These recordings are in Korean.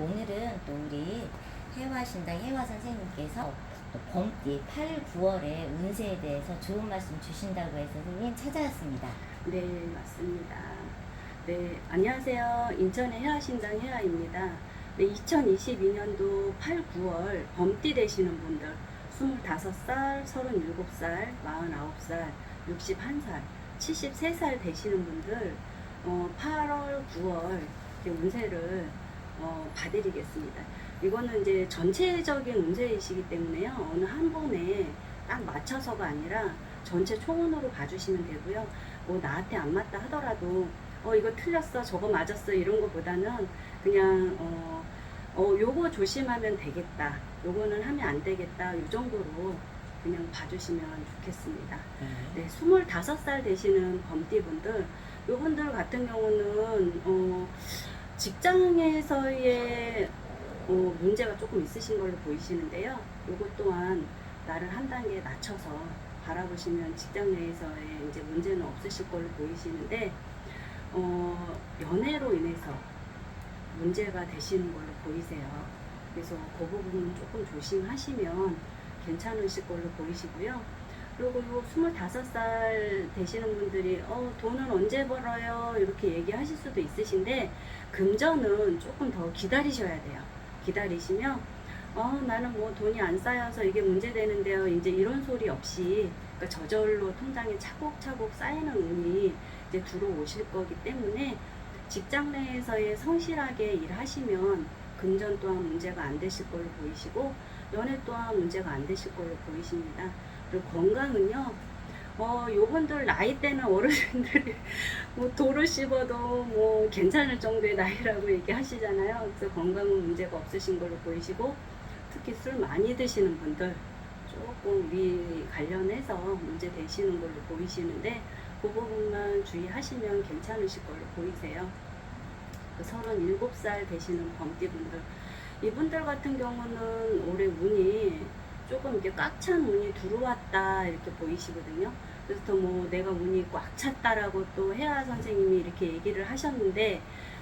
오늘은 또 우리 해화신당 해화 선생님께서 또 범띠 8, 9월의 운세에 대해서 좋은 말씀 주신다고 해서 선생님 찾아왔습니다. 네, 맞습니다. 네, 안녕하세요. 인천의 해화신당 해화입니다. 네, 2022년도 8, 9월 범띠 되시는 분들 25살, 37살, 49살, 61살, 73살 되시는 분들 어, 8월, 9월 이렇게 운세를 어, 봐드리겠습니다. 이거는 이제 전체적인 운세이시기 때문에요. 어느 한 번에 딱 맞춰서가 아니라 전체 총원으로 봐주시면 되고요. 뭐 나한테 안 맞다 하더라도 어 이거 틀렸어 저거 맞았어 이런 거보다는 그냥 어, 어 요거 조심하면 되겠다 요거는 하면 안 되겠다 요 정도로 그냥 봐주시면 좋겠습니다. 네, 25살 되시는 범띠분들, 요분들 같은 경우는, 어, 직장에서의 어, 문제가 조금 있으신 걸로 보이시는데요. 요것 또한 나를 한 단계 낮춰서 바라보시면 직장 내에서의 이제 문제는 없으실 걸로 보이시는데, 어, 연애로 인해서 문제가 되시는 걸로 보이세요. 그래서 그 부분은 조금 조심하시면 괜찮으실 걸로 보이시고요. 그리고 요 25살 되시는 분들이 어, 돈은 언제 벌어요? 이렇게 얘기하실 수도 있으신데 금전은 조금 더 기다리셔야 돼요. 기다리시면 어, 나는 뭐 돈이 안 쌓여서 이게 문제되는데요. 이제 이런 소리 없이 그러니까 저절로 통장에 차곡차곡 쌓이는 운이 이제 들어오실 거기 때문에 직장 내에서의 성실하게 일하시면 금전 또한 문제가 안 되실 걸로 보이시고 연애 또한 문제가 안 되실 걸로 보이십니다. 그리고 건강은요. 어, 요분들 나이 때는 어르신들이 뭐 돌을 씹어도 뭐 괜찮을 정도의 나이라고 얘기하시잖아요. 그래서 건강은 문제가 없으신 걸로 보이시고 특히 술 많이 드시는 분들 조금 위 관련해서 문제 되시는 걸로 보이시는데 그 부분만 주의하시면 괜찮으실 걸로 보이세요. 그 37살 되시는 범띠분들 이분들 같은 경우는 올해 운이 조금 이렇게 꽉찬 운이 들어왔다 이렇게 보이시거든요. 그래서 또 뭐 내가 운이 꽉 찼다라고 또 혜아 선생님이 이렇게 얘기를 하셨는데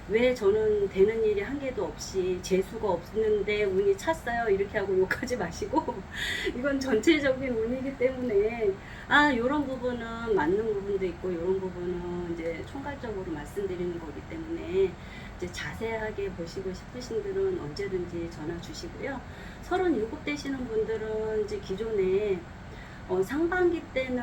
왜 저는 되는 일이 한 개도 없이 재수가 없는데 운이 찼어요 이렇게 하고 욕하지 마시고 이건 전체적인 운이기 때문에 아 요런 부분은 맞는 부분도 있고 요런 부분은 이제 총괄적으로 말씀드리는 거기 때문에 이제 자세하게 보시고 싶으신 분들은 언제든지 전화 주시고요. 37 되시는 분들은 이제 기존에 어, 상반기 때는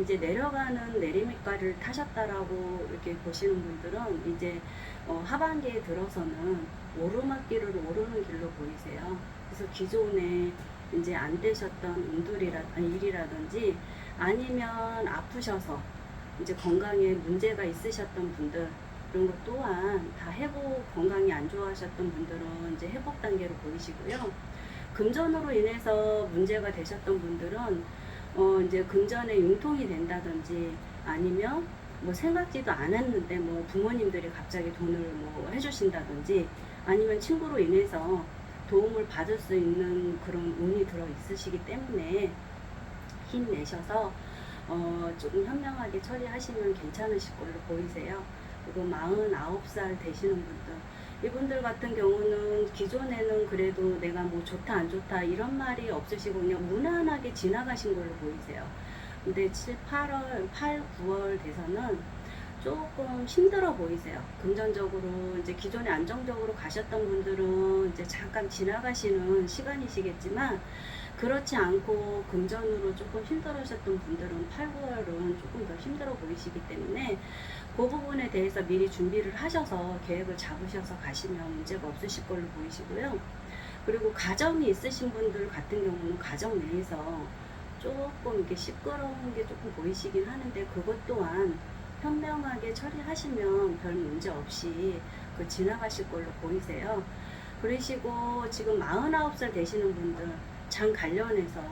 이제 내려가는 내리막길을 타셨다라고 이렇게 보시는 분들은 이제 어, 하반기에 들어서는 오르막길을 오르는 길로 보이세요. 그래서 기존에 이제 안 되셨던 운들이라 아니, 일이라든지 아니면 아프셔서 이제 건강에 문제가 있으셨던 분들 그런 것 또한 다 회복 건강이 안 좋아하셨던 분들은 이제 회복 단계로 보이시고요. 금전으로 인해서 문제가 되셨던 분들은 어 이제 금전에 융통이 된다든지 아니면 뭐 생각지도 않았는데 뭐 부모님들이 갑자기 돈을 뭐 해주신다든지 아니면 친구로 인해서 도움을 받을 수 있는 그런 운이 들어 있으시기 때문에 힘내셔서 어 조금 현명하게 처리하시면 괜찮으실 걸로 보이세요. 그리고 49살 되시는 분들 이분들 같은 경우는 기존에는 그래도 내가 뭐 좋다 안 좋다 이런 말이 없으시고 그냥 무난하게 지나가신 걸로 보이세요. 근데 7, 8월, 8, 9월 돼서는 조금 힘들어 보이세요. 금전적으로 이제 기존에 안정적으로 가셨던 분들은 이제 잠깐 지나가시는 시간이시겠지만 그렇지 않고 금전으로 조금 힘들으셨던 분들은 8, 9월은 조금 더 힘들어 보이시기 때문에 그 부분에 대해서 미리 준비를 하셔서 계획을 잡으셔서 가시면 문제가 없으실 걸로 보이시고요. 그리고 가정이 있으신 분들 같은 경우는 가정 내에서 조금 이렇게 시끄러운 게 조금 보이시긴 하는데 그것 또한 현명하게 처리하시면 별 문제 없이 그 지나가실 걸로 보이세요. 그러시고 지금 49살 되시는 분들 장 관련해서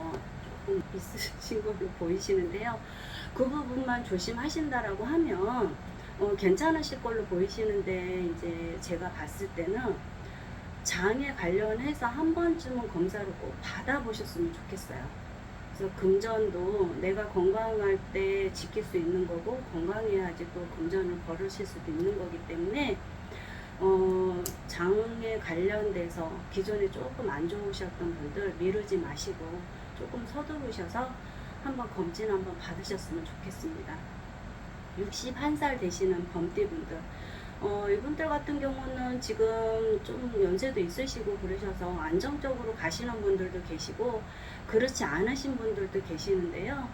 조금 있으신 걸로 보이시는데요. 그 부분만 조심하신다라고 하면 어, 괜찮으실 걸로 보이시는데 이제 제가 봤을 때는 장에 관련해서 한 번쯤은 검사를 꼭 받아보셨으면 좋겠어요. 그래서 금전도 내가 건강할 때 지킬 수 있는 거고 건강해야지 또 금전을 벌으실 수도 있는 거기 때문에 어, 장에 관련돼서 기존에 조금 안 좋으셨던 분들 미루지 마시고 조금 서두르셔서 한번 검진 한번 받으셨으면 좋겠습니다. 61살 되시는 범띠분들 어, 이분들 같은 경우는 지금 좀 연세도 있으시고 그러셔서 안정적으로 가시는 분들도 계시고 그렇지 않으신 분들도 계시는데요.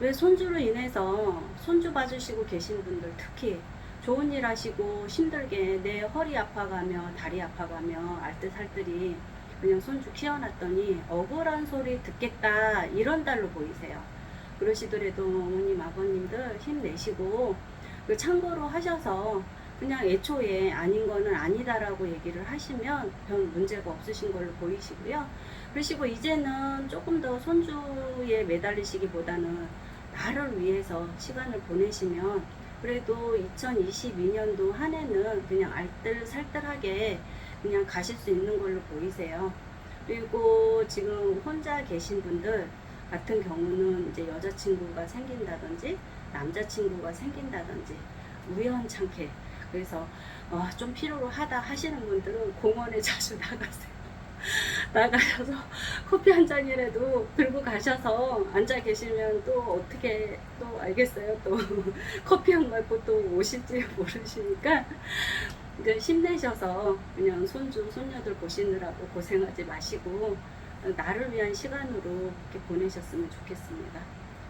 왜 손주로 인해서 손주 봐주시고 계신 분들 특히 좋은 일 하시고 힘들게 내 허리 아파가며 다리 아파가며 알뜰살뜰히 그냥 손주 키워놨더니 억울한 소리 듣겠다 이런 달로 보이세요. 그러시더라도 어머님 아버님들 힘내시고 그 참고로 하셔서 그냥 애초에 아닌 거는 아니다라고 얘기를 하시면 별 문제가 없으신 걸로 보이시고요. 그러시고 이제는 조금 더 손주에 매달리시기보다는 나를 위해서 시간을 보내시면 그래도 2022년도 한 해는 그냥 알뜰살뜰하게 그냥 가실 수 있는 걸로 보이세요. 그리고 지금 혼자 계신 분들 같은 경우는 이제 여자친구가 생긴다든지 남자친구가 생긴다든지 우연찮게 그래서 어, 좀 필요로 하다 하시는 분들은 공원에 자주 나가세요. 나가셔서 커피 한 잔이라도 들고 가셔서 앉아 계시면 또 어떻게 또 알겠어요. 또 커피 한 말고 또 오실지 모르시니까 그 힘내셔서 그냥 손주 손녀들 보시느라고 고생하지 마시고 나를 위한 시간으로 이렇게 보내셨으면 좋겠습니다.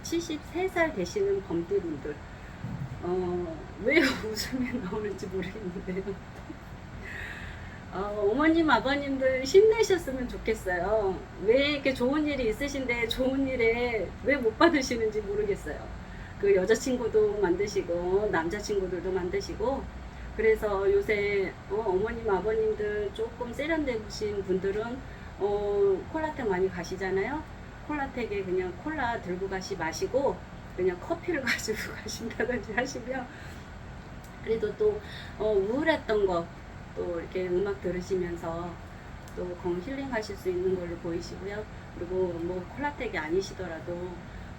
73살 되시는 범띠분들 어, 왜 웃음이 나오는지 모르겠는데요. 어, 어머님, 아버님들 힘내셨으면 좋겠어요. 왜 이렇게 좋은 일이 있으신데 좋은 일에 왜 못 받으시는지 모르겠어요. 그 여자친구도 만드시고, 남자친구들도 만드시고, 그래서 요새 어, 어머님, 아버님들 조금 세련되신 분들은 어, 콜라텍 많이 가시잖아요. 콜라텍에 그냥 콜라 들고 가시 마시고, 그냥 커피를 가지고 가신다든지 하시면, 그래도 또 어, 우울했던 거, 또 이렇게 음악 들으시면서 또건 힐링하실 수 있는 걸로 보이시고요. 그리고 뭐 콜라텍이 아니시더라도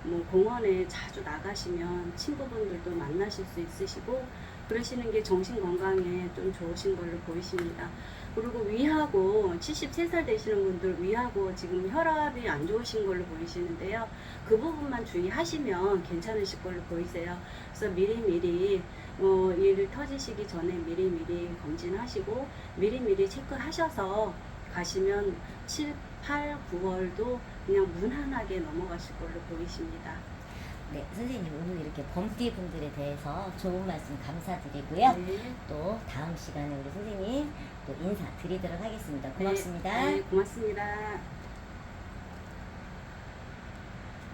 뭐 공원에 자주 나가시면 친구분들도 만나실 수 있으시고 그러시는 게 정신 건강에 좀 좋으신 걸로 보이십니다. 그리고 위하고 73살 되시는 분들 위하고 지금 혈압이 안 좋으신 걸로 보이시는데요. 그 부분만 주의하시면 괜찮으실 걸로 보이세요. 그래서 미리미리 어, 일 터지시기 전에 미리미리 검진하시고 미리미리 체크하셔서 가시면 7, 8, 9월도 그냥 무난하게 넘어가실 걸로 보이십니다. 네, 선생님 오늘 이렇게 범띠 분들에 대해서 좋은 말씀 감사드리고요. 네. 또 다음 시간에 우리 선생님 또 인사 드리도록 하겠습니다. 고맙습니다. 네, 네, 고맙습니다.